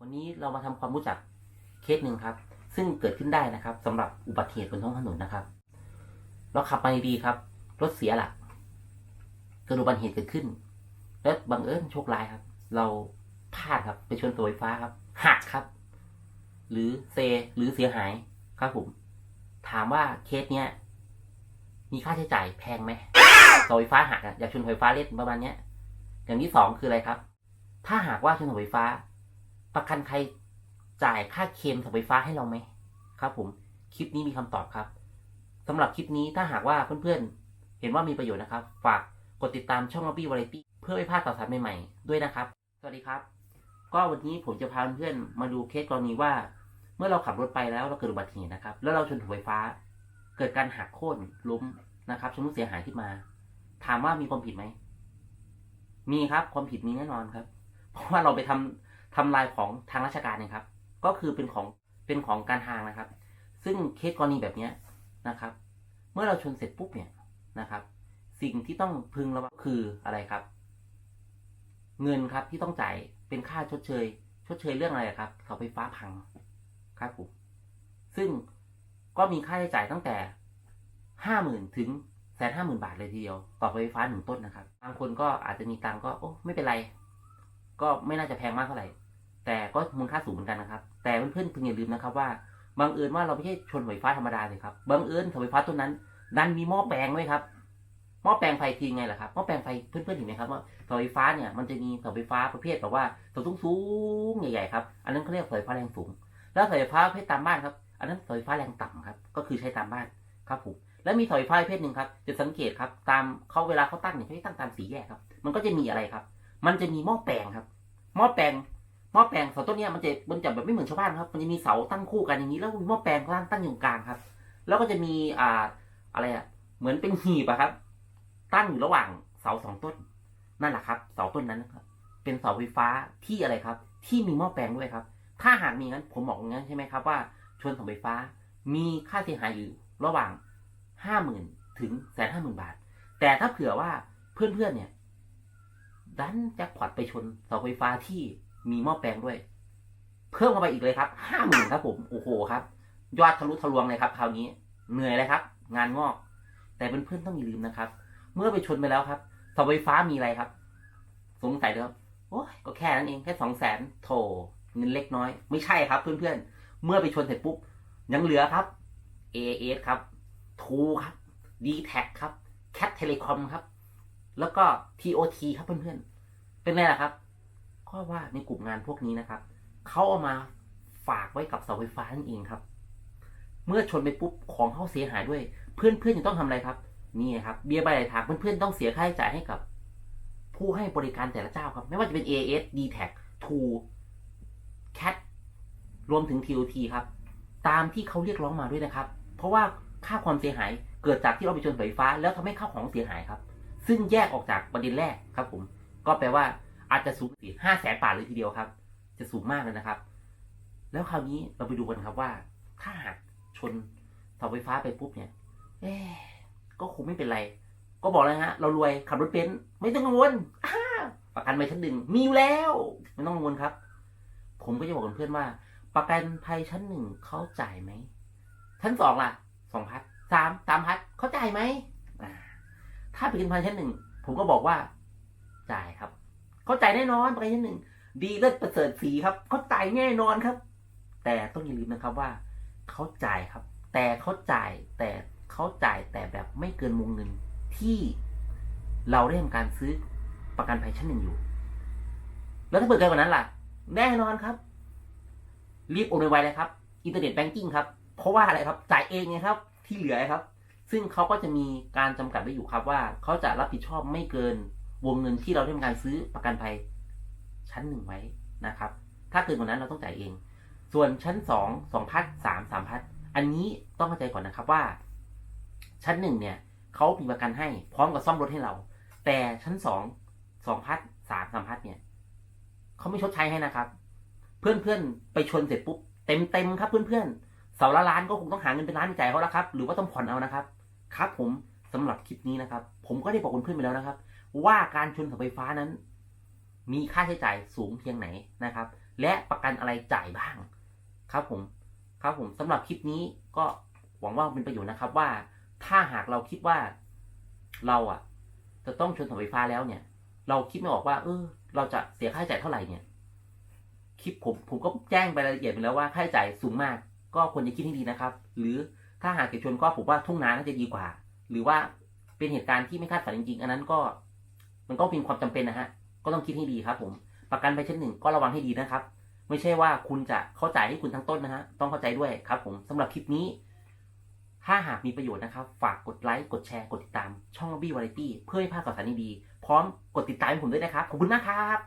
วันนี้เรามาทำความรู้จักเคสหนึ่งครับ ซึ่งเกิดขึ้นได้นะครับสำหรับอุบัติเหตุบนท้องถนนนะครับ เราขับมาดีครับ รถเสียหลักเกิดอุบัติเหตุเกิดขึ้น แล้วบังเอิญโชคร้ายครับ เราพลาดครับ ไปชนเสาไฟฟ้าครับหักครับ หรือเซหรือเสียหายครับผมถามว่าเคสเนี้ย มีค่าใช้จ่ายแพงไหมเสาไฟฟ้าหักอะอยากชนเสาไฟฟ้าเล่นประมาณเนี้ย อย่างที่สองคืออะไรครับ ถ้าหากว่าชนเสาไฟฟ้า ประกันใครจ่ายค่าเคมเสาไฟฟ้าให้เราไหมครับ ผมคลิปนี้มีคำตอบครับสำหรับคลิปนี้ถ้าหากว่าเพื่อนๆ เห็นว่ามีประโยชน์นะครับ ฝากกดติดตามช่อง Lobby Variety เพื่อไม่พลาดข่าวสารใหม่ๆด้วยนะครับ สวัสดีครับ ก็วันนี้ผมจะพาเพื่อนๆมาดูเคสกรณีว่า เมื่อเราขับรถไปแล้วเราเกิดอุบัติเหตุนะครับ แล้วเราชนเสาไฟฟ้า เกิดการหักโค่นล้ม นะครับชำรุดเสียหายขึ้นมา ถามว่ามีความผิดไหม มีครับ ความผิดมีแน่นอนครับ เพราะว่าเราไปทำทำลายของทางราชการนะครับ ก็คือเป็นของเป็นของการทางนะครับ ซึ่งเคสกรณีแบบนี้นะครับ เมื่อเราชนเสร็จปุ๊บเนี่ยนะครับ สิ่งที่ต้องพึงระวังคืออะไรครับ เงินครับที่ต้องจ่ายเป็นค่าชดเชย ชดเชยเรื่องอะไรครับเสาไฟฟ้าพังครับผมซึ่งก็มีค่าใช้จ่ายตั้งแต่ ห้าหมื่นถึงแสนห้าหมื่นบาทเลยทีเดียว ต่อไฟฟ้าหนึ่งต้นนะครับบางคนก็อาจจะมีตังก็โอ้ไม่เป็นไร ก็ไม่น่าจะแพงมากเท่าไหร่ แต่ก็มูลค่าสูงเหมือนกันนะครับ แต่เพื่อนๆพึงอย่าลืมนะครับว่าบังเอิญว่าเราไม่ใช่ชนไฟฟ้าธรรมดาเลยครับบังเอิญเสาไฟฟ้าต้นนั้นดันมีหม้อแปลงด้วยครับหม้อแปลงไฟทีไงล่ะครับหม้อแปลงไฟเพื่อนๆเห็นไหมครับว่าเสาไฟฟ้าเนี่ยมันจะมีเสาไฟฟ้าประเภทแบบว่าเสาสูงๆใหญ่ๆครับอันนั้นเขาเรียกเสาไฟฟ้าแรงสูง แล้วเสาไฟฟ้าประเภทตามบ้านครับ อันนั้นเสาไฟฟ้าแรงต่ำครับ ก็คือใช้ตามบ้านครับผม แล้วมีเสาไฟฟ้าประเภทหนึ่งครับจะสังเกตครับ ตามเขาเวลาเขาตั้งเนี่ยเขาตั้งตามสีแยกครับ มันก็จะมีอะไรครับ มันจะมีหม้อแปลงครับหม้อแปลงหม้อแปลงเสาต้นเนี้ยมันจะมันจะแบบไม่เหมือนชาวบ้านครับ มันจะมีเสาตั้งคู่กันอย่างนี้ แล้วมีหม้อแปลงตั้งตั้งอยู่กลางครับ แล้วก็จะมีอ่าอะไรอะ เหมือนเป็นหีบอะครับ ตั้งอยู่ระหว่างเสาสองต้น นั่นแหละครับ เสาต้นนั้นครับ เป็นเสาไฟฟ้าที่อะไรครับ ที่มีหม้อแปลงด้วยครับ ถ้าหากมีงั้นผมบอกงั้นใช่ไหมครับว่าชนเสาไฟฟ้า มีค่าเสียหายอยู่ระหว่าง ห้าหมื่นถึงแสนห้าหมื่นบาท แต่ถ้าเผื่อว่าเพื่อนๆเนี่ย ดันแจ็คพอตไปชนเสาไฟฟ้าที่มีหม้อแปลงด้วย เพิ่มเข้าไปอีกเลยครับห้าหมื่นครับผมโอ้โหครับ ยอดทะลุทะลวงเลยครับ คราวนี้เหนื่อยเลยครับ งานงอก แต่เพื่อนๆต้องอย่าลืมนะครับ เมื่อไปชนไปแล้วครับเสาไฟฟ้ามีอะไรครับ สงสัยเด้อโอ้ยก็แค่นั้นเองแค่สองแสนโถเงินเล็กน้อย ไม่ใช่ครับเพื่อนๆเมื่อไปชนเสร็จปุ๊บยังเหลือครับ AAS ครับ ทูครับ d t แท็ครับ Cat Telecom ครับ แล้วก็ TOT ครับเพื่อนๆ เป็นไงล่ะครับ ก็ว่าในกลุ่มงานพวกนี้นะครับ เขาเอามาฝากไว้กับเสาไฟฟ้านั่นเองครับ เมื่อชนไปปุ๊บของเขาเสียหายด้วย เพื่อนๆจะต้องทำอะไรครับ นี่ครับ เบี้ยใบรายทางเพื่อนๆต้องเสียค่าใช้จ่ายให้กับ ผู้ให้บริการแต่ละเจ้าครับ ไม่ว่าจะเป็น AS d t a c 2 Cat รวมถึง TOT ครับ ตามที่เขาเรียกร้องมาด้วยนะครับ เพราะว่า ค่าความเสียหายเกิดจากที่เราไปชนเสาไฟฟ้า แล้วทำให้ข้าวของเสียหายครับ ซึ่งแยกออกจากประเด็นแรกครับผมก็แปลว่าอาจจะสูงถึงห้าแสนบาทเลยทีเดียวครับ จะสูงมากเลยนะครับ แล้วคราวนี้เราไปดูกันครับว่า ถ้าหากชนเสาไฟฟ้าไปปุ๊บเนี่ยเอ๊ก็คงไม่เป็นไร ก็บอกแล้วฮะ เรารวยขับรถเบนไม่ต้องกังวลประกันภัยชั้นหนึ่งมีอยู่แล้ว ไม่ต้องกังวลครับ ผมก็จะบอกกับเพื่อนว่า ประกันภัยชั้นหนึ่งเขาจ่ายไหมชั้นสองล่ะ สองพันสามสามพันเขาจ่ายไหมถ้าประกันภัยชั้นหนึ่งผมก็บอกว่าจ่ายครับ เขาจ่ายแน่นอนประกันชั้นหนึ่งดีเลิศประเสริฐสีครับเขาจ่ายแน่นอนครับ แต่ต้องอย่าลืมนะครับว่าเขาจ่ายครับ แต่เขาจ่ายแต่เขาจ่ายแต่แบบไม่เกินวงเงินที่เราได้ทำการซื้อประกันภัยชั้นหนึ่งอยู่ แล้วถ้าเปิดเกินกว่านั้นล่ะ แน่นอนครับ รีบโอนไวๆเลยครับ อินเทอร์เน็ตแบงกิ้งครับ เพราะว่าอะไรครับจ่ายเองไงครับ ที่เหลือครับ ซึ่งเขาก็จะมีการจำกัดไว้อยู่ครับว่าเขาจะรับผิดชอบไม่เกินวงเงินที่เราได้ทำการซื้อประกันภัยชั้นหนึ่งไว้นะครับ ถ้าเกินกว่านั้นเราต้องจ่ายเอง ส่วนชั้นสองสองพัทสามสามพัทอันนี้ต้องเข้าใจก่อนนะครับว่า ชั้นหนึ่งเนี่ยเขามีประกันให้พร้อมกับซ่อมรถให้เรา แต่ชั้นสองสองพัทสามสามพัทเนี่ยเขาไม่ชดใช้ให้นะครับ เพื่อนเพื่อนไปชนเสร็จปุ๊บเต็มเต็มครับเพื่อนเพื่อน เสาละล้านก็คงต้องหาเงินเป็นล้านไปจ่ายเขาแล้วครับ หรือว่าต้องผ่อนเอานะครับ ครับ ผมสำหรับคลิปนี้นะครับ ผมก็ได้บอกเพื่อนไปแล้วนะครับ ว่าการชนเสาไฟฟ้านั้น มีค่าใช้จ่ายสูงเพียงไหนนะครับ และประกันอะไรจ่ายบ้าง ครับผม ครับผมสำหรับคลิปนี้ก็หวังว่าเป็นประโยชน์นะครับ ว่าถ้าหากเราคิดว่าเราอะ จะต้องชนเสาไฟฟ้าแล้วเนี่ย เราคิดไม่ออกว่า เออ เราจะเสียค่าใช้จ่ายเท่าไหร่เนี่ยคลิปผมผมก็แจ้งไปรายละเอียดไปแล้วว่าค่าใช้จ่ายสูงมาก ก็ควรจะคิดให้ดีนะครับ หรือถ้าหากจะชนก็ผมว่าทุ่งนาน่าจะดีกว่า หรือว่าเป็นเหตุการณ์ที่ไม่คาดฝันจริงๆ อันนั้นก็มันก็เป็นความจำเป็นนะฮะ ก็ต้องคิดให้ดีครับผม ประกันภัยชั้นหนึ่งก็ระวังให้ดีนะครับ ไม่ใช่ว่าคุณจะเข้าใจให้คุณทั้งต้นนะฮะ ต้องเข้าใจด้วยครับผมสำหรับคลิปนี้ ถ้าหากมีประโยชน์นะครับ ฝากกดไลค์ กดแชร์ กดติดตาม ช่องบี้วาไรตี้เพื่อให้พลาดข่าวสารดีๆ พร้อมกดติดตามผมด้วยนะครับ ขอบคุณมากครับ